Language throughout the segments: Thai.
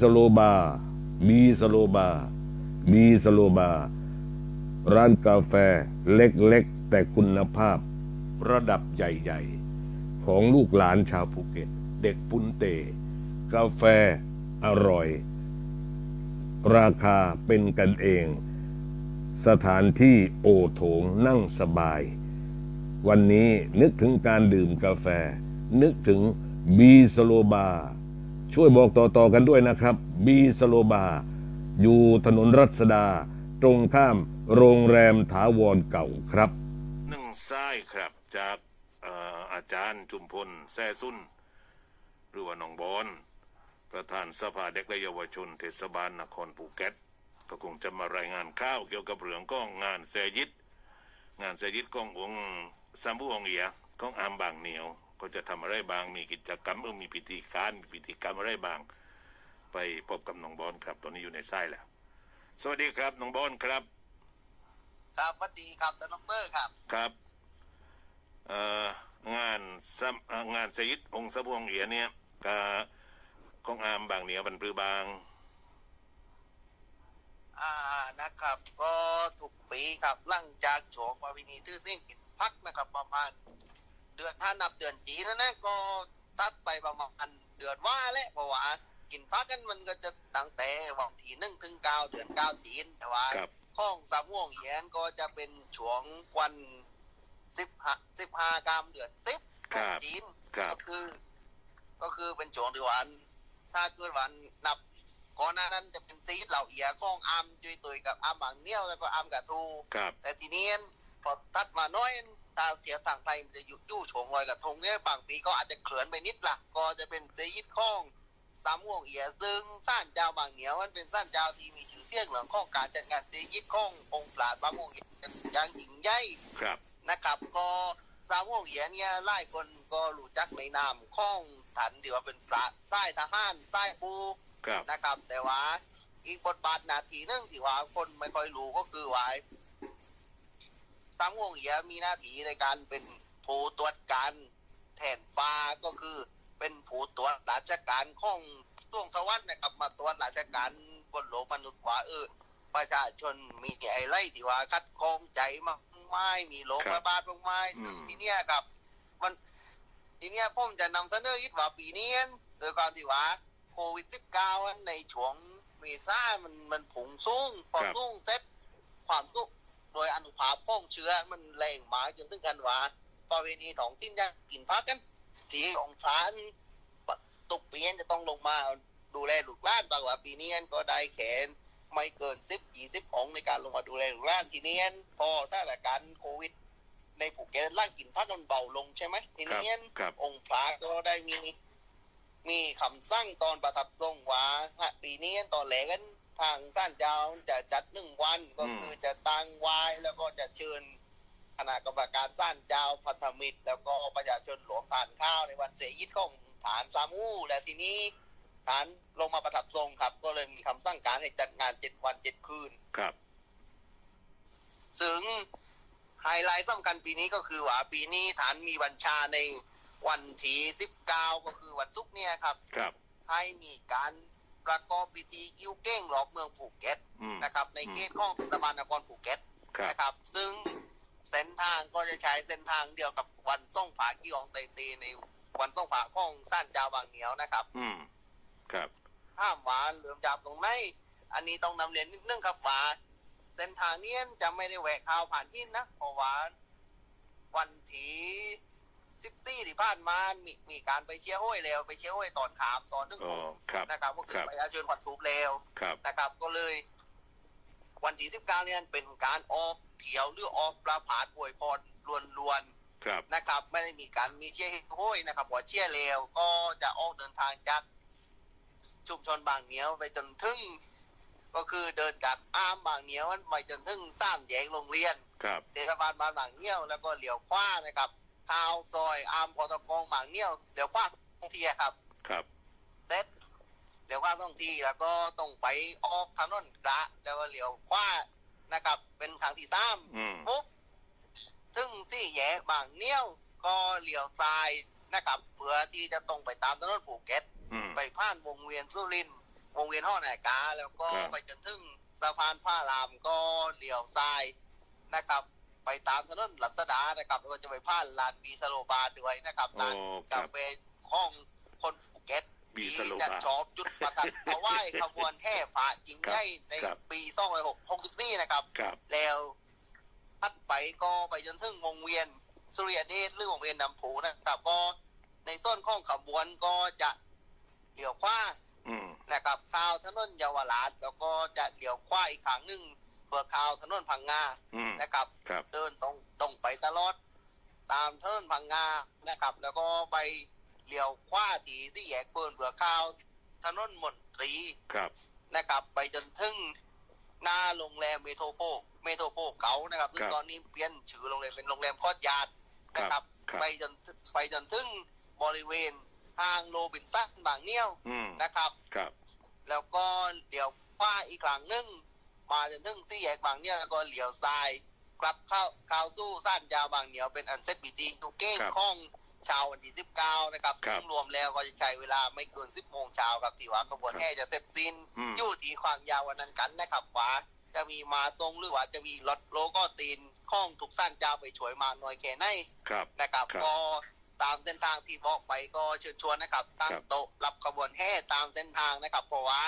สโลบาร์บีสโลบาร์บีสโลบาร์ร้านกาแฟเล็กๆ แต่คุณภาพ ระดับใหญ่ๆ ของลูกหลานชาวภูเก็ต เด็กปุนเต กาแฟอร่อย ราคาเป็นกันเอง สถานที่โอโถงนั่งสบาย วันนี้นึกถึงการดื่มกาแฟ นึกถึงบีสโลบาร์ ช่วยบอกต่อๆกันด้วยนะครับ บีสโลบา อยู่ถนนรัศดา ตรงข้ามโรงแรมถาวรเก่าครับหนึ่งซ้ายครับจากออาจารย์จุมพลแซ่ซุนหรือว่าน้องบอนประธานสภาเด็กและเยาวชนเทศบาลนครภูเก็ตก็คงจะมารายงานข้าวเกี่ยวกับเรื่องก้องงานแซยิดงานแซยิดก้ององค์ซัมบูองเอียก้องอามบางเหนียว ก็จะทำอะไรบาง มีกิจกรรมเออมีพิธีการมีพิธีกรรมอะไรบาง ไปพบกับน้องบอนครับ ตอนนี้อยู่ในไส้แล้ว สวัสดีครับน้องบอนครับ ครับสวัสดีครับท่านดอกเตอร์ครับ ครับเอ่องานซ้ำเอ่องานสยิดองค์สะพวงเอียเนี่ยก็ของอามบางเหนียวบรรพือบางอ่านะครับ ก็ถูกปีครับหลังจากโฉกประวินีทื่อสิ้นกินพักนะครับ ประมาณ เดือนถ้านับเดือนจีนนะนะก็ตัดไปประมาณเดือนว่าแหละเพราะว่ากินพักกันมันก็จะตั้งแต่วันที่หนึ่งถึงเก้าเดือนเก้าจีนแต่ว่าครับข้องสามม่วงเยียนก็จะเป็นช่วงวันสิบห้าสิบห้ากรรมเดือนสิบครับจีนครับก็คือ ก็คือเป็นช่วงที่วันถ้าเกิดวันนับก่อนหน้านั้นจะเป็นซีดเหล่าเอียข้องอามจุยตุยกับอามหมังเนี้ยวแล้วก็อามกะทูครับแต่ทีนี้พอตัดมาน้อย ถ้าเสียต่างไทยมันจะอยู่ยู่โฉงลอยกระทงเนี่ยบางปีก็อาจจะเขินไปนิดละก็จะเป็นเซยิดข้องสามม่วงเอียซึ่งซ่านเจ้าบางเหนียวมันเป็นซ่านเจ้าที่มีชื่อเสียงเรื่องข้องการจัดงานเซยิดข้ององค์ปราดสามม่วงเอียอย่างยิ่งใหญ่ครับนะครับ ก็สาวกเหยียนเนี่ยไล่คนก็รู้จักในนามข้องถันที่ว่าเป็นพระใต้ทหารใต้ปูครับนะครับ แต่ว่าอีกบทบาทหนาทีหนึงที่ว่าคนไม่ค่อยรู้ก็คือว่า สาวกเหยียนมีหน้าที่ในการเป็นผู้ตรวจการแทนฟ้าก็คือเป็นผู้ตรวจราชการของช่วงสวรรค์นะครับมาตรวจราชการบนโลกมนุษย์ว่าเออประชาชนมีไอ้ไรที่ว่าคัดกรองใจมากไม้มีโรคครับระบาดมากไม้ซึ่งอืมทีเนี้ยครับ มันทีเนี้ยผมจะนำเสนออีกว่าปีนี้โดยความที่ว่าโควิด -19 ในช่วงเมษามันมันผงสูงพอสูงเสร็จความสูง โดยอนุภาพของเชื้อมันแรงมาจนถึงกันว่าประเวณีท้องถิ่นยังกินพักกันที่องศาตุกเปียนจะต้องลงมาดูแลลูกหล้านบางว่าปีนี้ก็ได้แขนไม่เกินสิบยี่สิบองค์ในการลงมาดูแลลูกหล้านทีนี้พอสถานการณ์โควิด ในภูเก็ตร่างกินพักมันเบาลงใช่ไหมทีครับนี้ครับองค์พระก็ได้มีมีคำสั่งตอนประทับทรงว่าฮะปีนี้ตอนแหลกัน ทางท่านเจ้าจะจัดหนึ่งวันก็คือจะตั้งไว้แล้วก็จะเชิญคณะกรรมการสร้างเจ้าพันธมิตร แล้วก็ประชาชนหลวงทานข้าวในวันเสยิดของฐานสามูและทีนี้ฐานลงมาประทับทรงครับ ก็เลยมีคำสั่งการให้จัดงานเจ็ดวันเจ็ดคืนครับ ถึงไฮไลท์สำคัญปีนี้ก็คือว่าปีนี้ฐานมีบัญชาในวันที่สิบเก้าก็คือวันศุกร์เนี่ยครับ ครับ ให้มีการ ประกอบพิธีกิ้วเก้งหลอกเมืองภูเก็ตอืมนะครับ ในเขตของเทศบาลนครภูเก็ตครับนะครับ ซึ่งเส้นทางก็จะใช้เส้นทางเดียวกับวันส่งผากี้ของเตตีในวันส่งผาของสั้นจาวางเหนียวนะครับ อืมครับห้ามหวานเหลื่อมจับตรงไหนอันนี้ต้องนำเรียนนิดนึงครับว่าเส้นทางเนี้ยจะไม่ได้แหวกข้าวผ่านที่นะเพราะว่าวันที่ สิบสี่ที่ผ่านมามีมีการไปเชียร์ห้วยแล้วไปเชียร์ห้วยตอนขามตอนนึงอ๋อครับนะครับก็คืครัอบประชาชนขวัญทุบแล้วครับนะครับ ก็เลย วันที่สิบเก้าเนี่ยเป็นการออกเที่ยวหรือออกประผาดป่วยพรล้วนครับๆนะครับ ไม่ได้มีการมีเชียร์ห้วยนะครับพอเชียร์แล้วก็จะออกเดินทางจากชุมชนบางเหนียวไปจนถึงก็คือเดินจากอ้ามบางเหนียวไปจนถึงสามแยกโรงเรียนครับเทศบาลบางบางเหนียวแล้วก็เลี้ยวขวานะครับ ท้าวซอยอามพอตกองบางเหนียวเลี้ยวขวาตรงทีอะครับ ครับ เสร็จเลี้ยวขวาตรงทีแล้วก็ต้องไปออกถนนกระแล้วก็เลี้ยวขวานะครับ เป็นทางที่สามอืม ปุ๊บถึงที่แยกบางเหนียวก็เลี้ยวซ้ายนะครับเพื่อที่จะตรงไปตามถนนภูเก็ต อืม ไปผ่านวงเวียนสุรินทร์วงเวียนห้อนาฬิกา แล้วก็ครับ ไปจนถึงสะพานผ้ารามก็เลี้ยวซ้ายนะครับ ไปตามถนนรัศดานะครับแล้วก็จะไปผ่านลานบีสโลบาร์ด้วยนะครับโอ้ลานครักาบแฟของคนภูเก็ตบีสโลจะบาร์ชอบจุดประทัดเอาไว้ขบวนแห่พระยิงใหญ่ในครับปี2564นะครับครับ แล้วทัดไปก็ไปจนถึงวงเวียนสุริยเดชหรือวงเวียนนำผูนะครับ ก็ในส่วนของขบวนก็จะเลี้ยวขวาอืมนะครับข้าวถนนเยาวราชแล้วก็จะเลี้ยวขวาอีกครั้งหนึ่ง เพื่อข้าวถนนพังงาอืม นะครับ ครับ เดินตรงตรงไปตลอด ตามถนนพังงานะครับ แล้วก็ไปเลี้ยวขวาทีที่แยกเปินเพื่อข้าวถนนมนตรี ครับ นะครับ ไปจนถึงหน้าโรงแรมเมโทรโพเมโทรโพเก่านะครับซึ่งครับตอนนี้เปลี่ยนชื่อโรงแรมเป็นโรงแรมคอดยาดครันะบครับ ครับ ไปจนไปจนถึงบริเวณทางโรบินสันบางเนียวอืม นะครับ ครับ แล้วก็เดี๋ยวขว้าอีกครั้งหนึง มาจนถึงสี่แยกบางเนี่ยแล้วก็เหลียวซ้ายกลับเข้าเข้าสู้สั้นยาวบางเหนียวเป็นอันเซตบีทีทุกเก้งข้องชาววันที่สิบเก้านะครับซึ่งรวมแล้วก็จะใช้เวลาไม่เกินสิบโมงเช้าครับที่ว่าขบวนแห่จะเสร็จสิ้นยู่ที่ความยาววันนั้นกันนะครับขวาจะมีมาทรงหรือว่าจะมีรถโลก้ตีนข้องถูกสั้นเจ้าไปช่วยมาหน่อยแค่ไหนนะครับก็ตามเส้นทางที่บอกไปก็เชิญชวนนะครับ ตั้งโต๊ะรับขบวนแห่ตามเส้นทางนะครับ เพราะว่า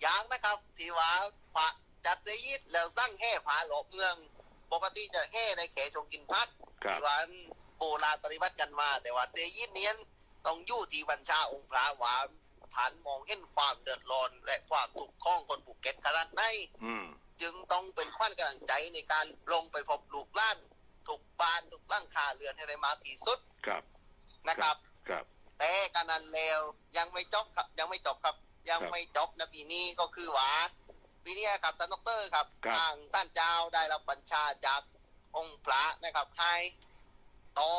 อย่างนะครับที่ว่าพระ จัดเสยิดแล้วสร้างแห่ผาหลบเมือง ปกติจะแห่ในเขตชงกินพัดครับที่ว่าโบราณปฏิบัติกันมา แต่ว่าเสยิดเนี้ยต้องอยู่ที่บัญชาองค์พระว่าฐานมองเห็นความเดือดร้อนและความถูกข์ข้องคนภูเก็ตขนาดไหนอืมจึงต้องเป็นขวัญกำลังใจในการลงไปพบลูกหล้านถูกบ้านถูกร่างคาเรือนให้ได้มากที่สุดครับนะครับครับ แต่การนั้นแล้วยังไม่จบครับยังไม่จบครับ ยังครับไม่จบนะปีนี้ก็คือว่า ปีนี้ครับท่านดอกเตอรครับครับ ทางท่านเจ้าได้รับบัญชาจากองค์พระนะครับให้ต่อ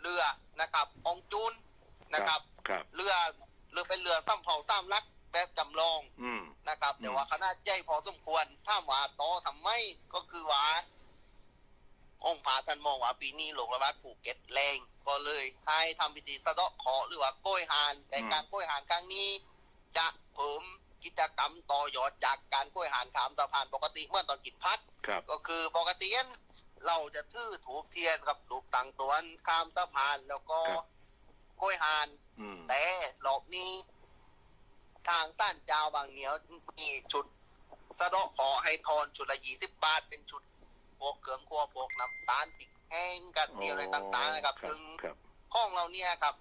เรือนะครับ องค์จุนนะครับ ครับ เรือเรือเป็นเรือซ้ำเผาซ้ำลักแบบจำลอง อืม นะครับแต่ว่าขนาดใหญ่พอสมควร ถ้าว่าโตทำไมก็คือว่า องค์พระท่านมองว่าปีนี้หลวงระบาดภูเก็ตแรง ก็เลยให้ทำพิธีสะเดาะเคราะห์หรือว่าโกยหาน แต่อืม การโกยหานครั้งนี้ จะเพิ่ม กิจกรรมต่อยอดจากการโกยหานขามสะพานปกติเมื่อตอนกินพัด ครับก็คือปกติเราจะถือถูกเทียนกับลูกตังตวนข้ามสะพานแล้วก็ครับโกยหาน อืมแต่รอบนี้ ทางต้านเจ้าบางเหนียวมีชุด สะเดาะขอให้ทอนชุดละยี่สิบบาท เป็นชุดพวกเครื่องครัวพวกน้ำตาลพริกแห้งกันเทียวอะไรต่างๆนะครับครัซึ่บงครับ ข้องเราเนี่ยครับ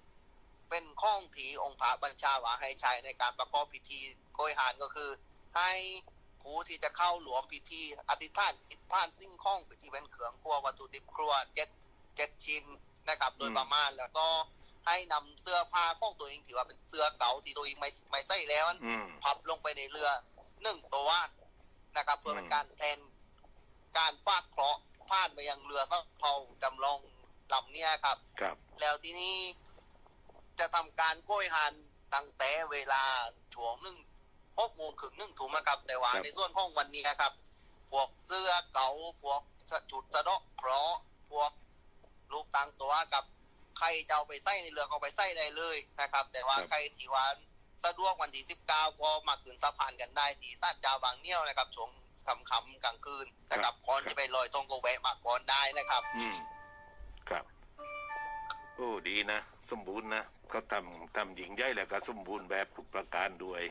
เป็นข้องถีองค์พระบัญชาว่าให้ใช้ในการประกอบพิธี โกยหานก็คือ ให้ผู้ที่จะเข้าหลวมพิธีอธิษฐานอิฐานสิ่งข้องพิธีเป็นเครื่องครัววัตถุดิบครัวเจ็ดเจ็ดชิ้นนะครับ โดยอืมประมาณแล้วก็ให้นำเสื้อผ้าของตัวเองถือว่าเป็นเสื้อเก่าที่ตัวเองไม่ไม่ใส่แล้วอืมพับลงไปในเรือหนึ่งตัวนะครับ เพื่อเป็นอืมการแทนการฟาดเคราะห์พาดไปยังเรือสักเผาจำลองลำเนี้ยครับ ครับ แล้วที่นี้จะทำการโกยหานตั้งแต่เวลาช่วงหนึ่ง หกโมงถึงหนึ่งทุ่มนะครับ แต่ว่าครับในส่วนของวันนี้ครับ พวกเสื้อเก่าพวกจุดสะเดาะเคราะห์พวกลูกตังตัวกับใครจะเอาไปใส่ในเรือก็เอาไปใส่ได้เลยนะครับ แต่ว่าครับใครที่ว่าสะดวกวันที่สิบเก้าก็มาขึ้นสะพานกันได้ที่สัดจาวบางเนี้ยวนะครับช่วงค่ำๆกลางคืนนะครับก่อนจะไปลอยตรงก็แวะมาก่อนได้นะครับ อืมครับโอ้ดีนะ สมบูรณ์นะเขาทำทำหญิงใหญ่แล้วก็สมบูรณ์แบบทุกประการด้วย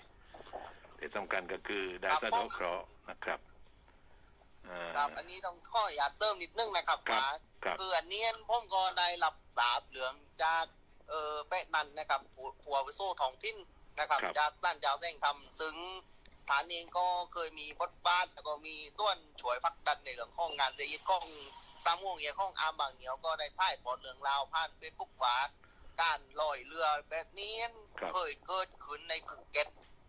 แต่สำคัญก็คือได้ครับสะเดาะเคราะห์นะครับอ่าครับอันนี้ต้องข้ออยากเติมนิดนึงนะครับครับว่าครับคืออันนี้ผมก็ได้รับสาบเหลืองจากเออแปะนันนะครับผัวผัววิโซท้องถิ่นนะครับครับ จากด้านเจ้าแดงทำซึ่งฐานเองก็เคยมีบทบาทแล้วก็มีส่วนช่วยพักดันในเรื่องของงานเจยิตของสามวงเอียของอามบางเหนียวก็ได้ถ่ายทอดเรื่องราวผ่านเฟซบุ๊กว่าการลอยเรือแบบนี้ครับเคยเกิดขึ้นในภูเก็ต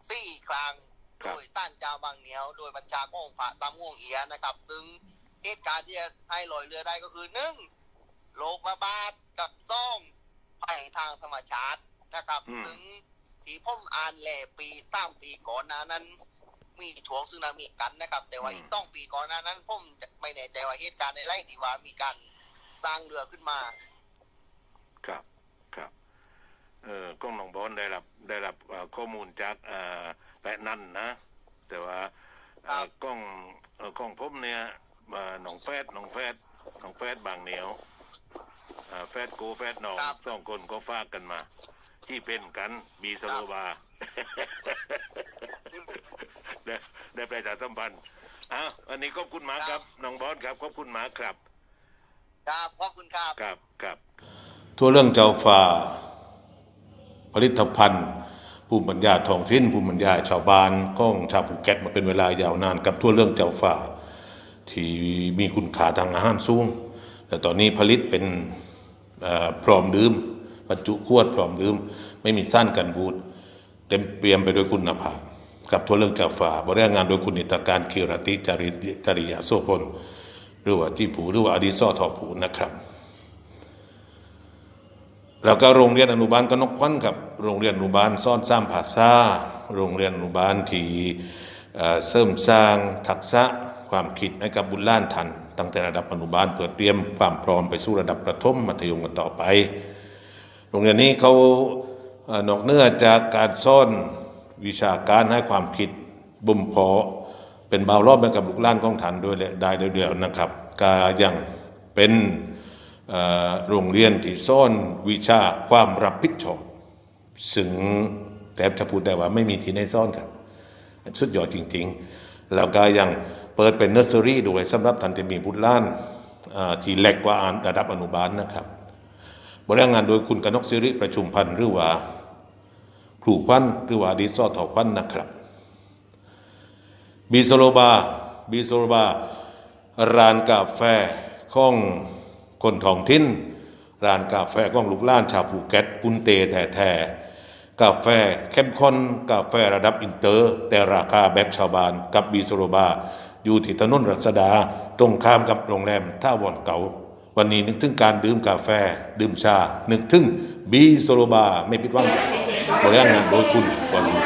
สี่ครั้งครัโดบยต้านเจ้าบางเหนียว โดยบัญชาของพระตามง่วงเอียนะครับ ซึ่งเหตุการณ์ที่จะให้ลอยเรือได้ก็คือหนึ่งโรคระบาดกับซ่องภัยทางธรรมชาตินะครับอืมซึ่งที่ผมอ่านแหล่ปีตามปีก่อนหน้านั้น มีช่วงซึนามิกันนะครับ แต่ว่าอีกสองปีก่อนหน้านั้นผมจะไม่แน่ใจว่าเหตุการณ์ในไร่ที่ว่ามีการสร้างเรือขึ้นมา ครับครับ เอ่อกล้องหนองบอลได้รับได้รับเอ่อข้อมูลจากเอ่อแปะนั่นนะ แต่ว่าเอ่อกล้องเอ่อกล้องผมเนี่ยเอ่อหนองแฟดหนองแฟดหนองแฟดบางเหนียวอ่าแฟดโกแฟดหนองครับสองคนก็ฝากกันมา ที่เป็นกันบีสโลบาได้ได้ประชาสัมพันธ์อ้าวอันนี้ขอบคุณหมาครับน้องบอสครับขอบคุณหมาครับ ครับขอบคุณครับ ครับครับ ทั่วเรื่องเจ้าฟ้า ผลิตภัณฑ์ภูมิปัญญาท้องถิ่นภูมิปัญญาชาวบ้านของชาวภูเก็ตมาเป็นเวลายาวนานกับทั่วเรื่องเจ้าฟ้าที่มีคุณค่าทางอาหารสูงแต่ตอนนี้ผลิตเป็นพร้อมดื่มบรรจุขวดพร้อมดื่มไม่มีสั้นกันบูดเต็มเปี่ยมไปด้วยคุณภาพกับทั่วเรื่องเจ้าฟ้าบริหารงานโดยคุณนิตการกีรติจริจริยาโสพลหรือว่าที่ผูหรือว่าอดีตซ่อทอผูนะครับ แล้วก็โรงเรียนอนุบาลกนกพันครับ โรงเรียนอนุบาลซ่อนสร้างผาซ่า โรงเรียนอนุบาลที่เอ่อเสริมสร้างทักษะความคิดให้กับบุตรหล้านทัน ตั้งแต่ระดับอนุบาลเพื่อเตรียมความพร้อมไปสู่ระดับประถมมัธยมกันต่อไป โรงเรียนนี้เขานอกเนือจากการซ่อนวิชาการให้ความคิดบ่มเพาะเป็นเบารอบให้กับลูกล้านของทันด้วยละได้เดียวๆนะครับกายังเป็น โรงเรียนที่ซ่อนวิชาความรับผิดชอบซึ่งแต่จะพูดได้ว่าไม่มีที่ไหนซ่อนครับสุดยอดจริง ๆ แล้วก็ยังเปิดเป็นเนอร์เซอรี่ด้วยสำหรับท่านที่มีบุตรล้านที่เล็กกว่าระดับอนุบาลนะครับบริหารงานโดยคุณกนกสิริประชุมพันธ์หรือว่าครูพันธ์หรือว่าดีซอทอพันธ์นะครับบีโซโลบาบีโซโลบาร้านกาแฟของ คนท้องถิ่นร้านกาแฟของลูกล้านชาวภูเก็ตปุนเตแท้ๆกาแฟเข้มข้นกาแฟระดับอินเตอร์ แต่ราคาแบบชาวบ้านกับบีโซโลบา อยู่ที่ถนนรัศดา ตรงข้ามกับโรงแรมท่าวอนเก่า วันนี้นึกถึงการดื่มกาแฟ ดื่มชา นึกถึงบีโซโลบา ไม่ผิดหวังบริหารงานโดยคุณวัน